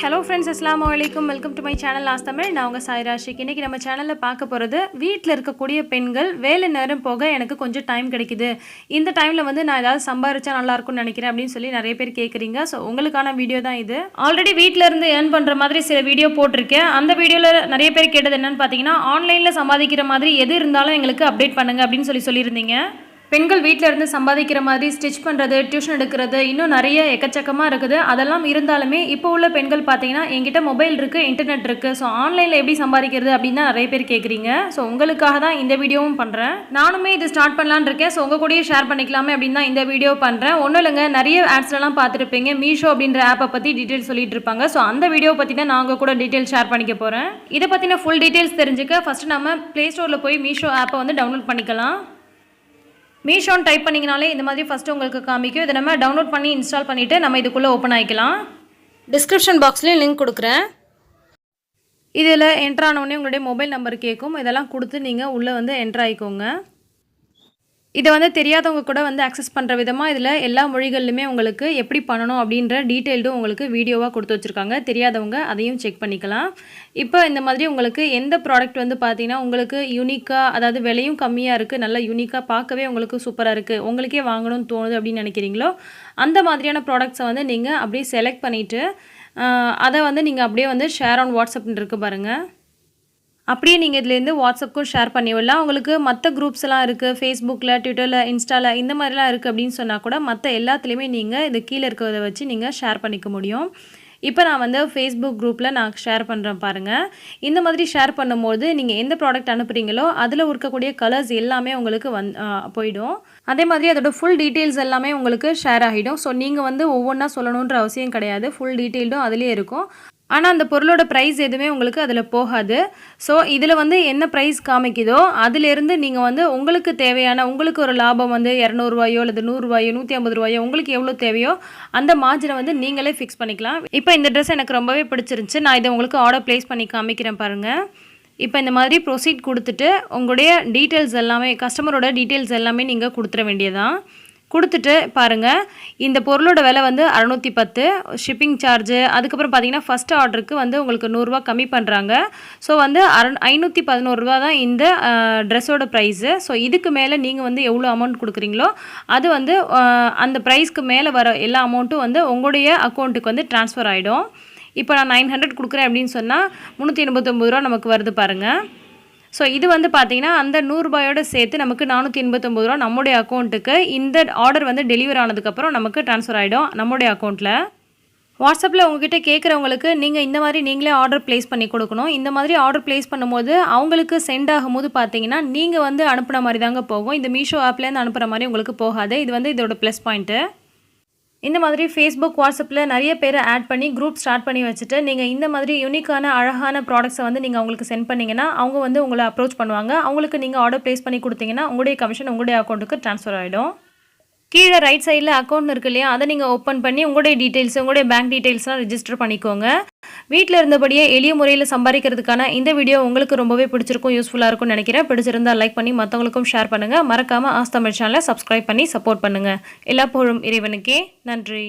Hello friends அஸ்லாம் வலைக்கம் welcome to my channel last Tamil நான் உங்கள் சாய்ராஷிக் இன்றைக்கி நம்ம சேனலில் பார்க்க போகிறது வீட்டில் இருக்கக்கூடிய பெண்கள் வேலை நேரம் போக எனக்கு கொஞ்சம் டைம் கிடைக்குது. இந்த டைமில் வந்து நான் ஏதாவது சம்பாரிச்சா நல்லாயிருக்கும்னு நினைக்கிறேன் அப்படின்னு சொல்லி நிறைய பேர் கேட்குறீங்க ஸோ உங்களுக்கான வீடியோ தான் இது. ஆல்ரெடி வீட்டில் இருந்து ஏர்ன் பண்ணுற மாதிரி சில வீடியோ போட்டிருக்கேன். அந்த வீடியோவில் நிறைய பேர் கேட்டது என்னன்னு பார்த்தீங்கன்னா ஆன்லைனில் சம்பாதிக்கிற மாதிரி எது இருந்தாலும் எங்களுக்கு அப்டேட் பண்ணுங்கள் அப்படின்னு சொல்லி சொல்லியிருந்தீங்க. பெண்கள் வீட்டில் இருந்து சம்பாதிக்கிற மாதிரி ஸ்டிச் பண்ணுறது டியூஷன் எடுக்கிறது இன்னும் நிறைய எக்கச்சக்கமாக இருக்குது. அதெல்லாம் இருந்தாலுமே இப்போ உள்ள பெண்கள் பார்த்தீங்கன்னா என்கிட்ட மொபைல் இருக்குது இன்டர்நெட் இருக்குது ஸோ ஆன்லைனில் எப்படி சம்பாதிக்கிறது அப்படின்னு தான் நிறைய பேர் கேட்குறீங்க ஸோ உங்களுக்காக தான் இந்த வீடியோவும் பண்ணுறேன் நானுமே இது ஸ்டார்ட் பண்ணலான்னு இருக்கேன். ஸோ உங்கள் கூடயே ஷேர் பண்ணிக்கலாமே அப்படின்னு தான் இந்த வீடியோ பண்ணுறேன் ஒன்றும் இல்லைங்க நிறைய ஆட்ஸ்லாம் பார்த்துருப்பீங்க. மீஷோ அப்படின்ற ஆப்பை பற்றி டீட்டெயில் சொல்லிட்டு இருப்பாங்க. ஸோ அந்த வீடியோ பற்றி தான் நான் கூட டீட்டெயில் ஷேர் பண்ணிக்க போகிறேன் இதை பற்றின ஃபுல் டீட்டெயில்ஸ் தெரிஞ்சுக்க ஃபஸ்ட்டு நம்ம ப்ளே ஸ்டோரில் போய் மீஷோ ஆப்பை வந்து டவுன்லோட் பண்ணிக்கலாம். மீஷோன்னு டைப் பண்ணிங்கனாலே இந்த மாதிரி ஃபஸ்ட்டு உங்களுக்கு காமிக்கும். இதை நம்ம டவுன்லோட் பண்ணி இன்ஸ்டால் பண்ணிவிட்டு நம்ம இதுக்குள்ளே ஓப்பன் ஆகிக்கலாம் டிஸ்கிரிப்ஷன் பாக்ஸ்லேயும் லிங்க் கொடுக்குறேன். இதில் என்ட்ரு ஆனவுடனே உங்களுடைய மொபைல் நம்பர் கேட்கும் இதெல்லாம் கொடுத்து நீங்கள் உள்ளே வந்து என்ட்ரு ஆகிக்கோங்க இதை வந்து தெரியாதவங்க கூட வந்து அக்சஸ் பண்ணுற விதமாக இதில் எல்லா மொழிகள்லையுமே உங்களுக்கு எப்படி பண்ணணும் அப்படின்ற டீட்டெயில்டும் உங்களுக்கு வீடியோவாக கொடுத்து வச்சுருக்காங்க. தெரியாதவங்க அதையும் செக் பண்ணிக்கலாம். இப்போ இந்த மாதிரி உங்களுக்கு எந்த ப்ராடக்ட் வந்து பார்த்தீங்கன்னா உங்களுக்கு யூனிக்காக அதாவது விலையும் கம்மியாக இருக்குது நல்லா யூனிக்காக பார்க்கவே உங்களுக்கு சூப்பராக இருக்குது உங்களுக்கே வாங்கணும்னு தோணுது அப்படின்னு நினைக்கிறீங்களோ அந்த மாதிரியான ப்ராடக்ட்ஸை வந்து நீங்கள் அப்படியே செலக்ட் பண்ணிவிட்டு அதை வந்து நீங்கள் அப்படியே வந்து ஷேர் ஆன் வாட்ஸ்அப்னு இருக்குது பாருங்கள் அப்படியே நீங்கள் இதுலேருந்து வாட்ஸ்அப்புக்கும் ஷேர் பண்ணி விடலாம் உங்களுக்கு மற்ற குரூப்ஸ்லாம் இருக்குது ஃபேஸ்புக்கில் ட்விட்டரில் இன்ஸ்டாவில் இந்த மாதிரிலாம் இருக்குது அப்படின்னு சொன்னால் கூட மற்ற எல்லாத்துலேயுமே நீங்கள் இது கீழே இருக்கிறத வச்சு நீங்கள் ஷேர் பண்ணிக்க முடியும். இப்போ நான் வந்து ஃபேஸ்புக் குரூப்பில் நான் ஷேர் பண்ணுறேன் பாருங்கள் இந்த மாதிரி ஷேர் பண்ணும்போது நீங்கள் எந்த ப்ராடக்ட் அனுப்புகிறீங்களோ அதில் இருக்கக்கூடிய கலர்ஸ் எல்லாமே உங்களுக்கு வந் போயிடும். அதே மாதிரி அதோட ஃபுல் டீட்டெயில்ஸ் எல்லாமே உங்களுக்கு ஷேர் ஆகிடும். ஸோ நீங்கள் வந்து ஒவ்வொன்றா சொல்லணுன்ற அவசியம் கிடையாது. ஃபுல் டீட்டெயில்டும் அதிலே இருக்கும். ஆனால் அந்த பொருளோட ப்ரைஸ் எதுவுமே உங்களுக்கு அதில் போகாது. ஸோ இதில் வந்து என்ன ப்ரைஸ் காமிக்குதோ அதிலேருந்து நீங்கள் வந்து உங்களுக்கு தேவையான உங்களுக்கு ஒரு லாபம் வந்து இரநூறுவாயோ அல்லது நூறுரூவாயோ நூற்றி ஐம்பது ரூபாயோ உங்களுக்கு எவ்வளோ தேவையோ அந்த மார்ஜினை வந்து நீங்களே ஃபிக்ஸ் பண்ணிக்கலாம். இப்போ இந்த ட்ரெஸ் எனக்கு ரொம்பவே பிடிச்சிருந்துச்சு. நான் இதை உங்களுக்கு ஆர்டர் ப்ளேஸ் பண்ணி காமிக்கிறேன் பாருங்கள் இப்போ இந்த மாதிரி ப்ரொசீட் கொடுத்துட்டு உங்களுடைய டீட்டெயில்ஸ் எல்லாமே கஸ்டமரோட டீட்டெயில்ஸ் எல்லாமே நீங்கள் கொடுத்துட வேண்டியதான் கொடுத்துட்டு பாருங்கள் இந்த பொருளோட விலை வந்து அறநூற்றி பத்து ஷிப்பிங் சார்ஜு அதுக்கப்புறம் பார்த்தீங்கன்னா ஃபஸ்ட் ஆர்டருக்கு வந்து உங்களுக்கு நூறுரூவா கம்மி பண்ணுறாங்க ஸோ வந்து அற ஐநூற்றி பதினோருவா தான் இந்த ட்ரெஸ்ஸோட ப்ரைஸு ஸோ இதுக்கு மேலே நீங்கள் வந்து எவ்வளோ அமௌண்ட் கொடுக்குறீங்களோ அது வந்து அந்த ப்ரைஸ்க்கு மேலே வர எல்லா அமௌண்ட்டும் வந்து உங்களுடைய அக்கௌண்ட்டுக்கு வந்து ட்ரான்ஸ்ஃபர் ஆகிடும் இப்போ நான் நைன் ஹண்ட்ரட் கொடுக்குறேன் அப்படின்னு சொன்னால் முந்நூற்றி எண்பத்தொம்பது ரூபா நமக்கு வருது பாருங்கள் ஸோ இது வந்து பார்த்திங்கன்னா அந்த நூறுரூபாயோட சேர்த்து நமக்கு நானூற்றி எண்பத்தொம்பது ரூபா நம்முடைய அக்கௌண்ட்டுக்கு இந்த ஆர்டர் வந்து டெலிவரி ஆனதுக்கப்புறம் நமக்கு ட்ரான்ஸ்ஃபர் ஆகிடும் நம்முடைய அக்கௌண்ட்டில் வாட்ஸ்அப்பில் உங்ககிட்ட கேட்குறவங்களுக்கு நீங்கள் இந்த மாதிரி நீங்களே ஆர்டர் ப்ளேஸ் பண்ணி கொடுக்கணும். இந்த மாதிரி ஆர்டர் ப்ளேஸ் பண்ணும்போது அவங்களுக்கு சென்ட் ஆகும்போது பார்த்தீங்கன்னா நீங்கள் வந்து அனுப்புன மாதிரி தாங்க போகும். இந்த மீஷோ ஆப்லேருந்து அனுப்புகிற மாதிரி உங்களுக்கு போகாது. இது வந்து இதோட ப்ளஸ் பாயிண்ட்டு இந்த மாதிரி ஃபேஸ்புக் வாட்ஸ்அப்பில் நிறைய பேரை ஆட் பண்ணி குரூப் ஸ்டார்ட் பண்ணி வச்சுட்டு நீங்கள் இந்த மாதிரி யூனிக்கான அழகான ப்ராடக்ட்ஸை வந்து நீங்கள் அவங்களுக்கு சென்ட் பண்ணிங்கன்னா அவங்க வந்து உங்களை அப்ரோச் பண்ணுவாங்க. அவங்களுக்கு நீங்கள் ஆர்டர் ப்ளேஸ் பண்ணி கொடுத்தீங்கன்னா உங்களுடைய கமிஷன் உங்களுடைய அக்கௌண்ட்டுக்கு ட்ரான்ஸ்ஃபர் ஆகிடும் கீழே ரைட் சைடில் அக்கௌண்ட் இருக்கு இல்லையா அதை நீங்கள் ஓப்பன் பண்ணி உங்களுடைய டீட்டெயில்ஸ் உங்களுடைய பேங்க் டீட்டெயில்ஸ்லாம் ரிஜிஸ்டர் பண்ணிக்கோங்க. வீட்டில் இருந்தபடியே எளிய முறையில் சம்பாதிக்கிறதுக்கான இந்த வீடியோ உங்களுக்கு ரொம்பவே பிடிச்சிருக்கும் யூஸ்ஃபுல்லாக இருக்கும்னு நினைக்கிறேன். பிடிச்சிருந்தால் லைக் பண்ணி மற்றவங்களுக்கும் ஷேர் பண்ணுங்கள் மறக்காமல் ஆஸ்தமிழ் சேனலை சப்ஸ்கிரைப் பண்ணி சப்போர்ட் பண்ணுங்கள் எல்லா புகழும் இறைவனுக்கே நன்றி.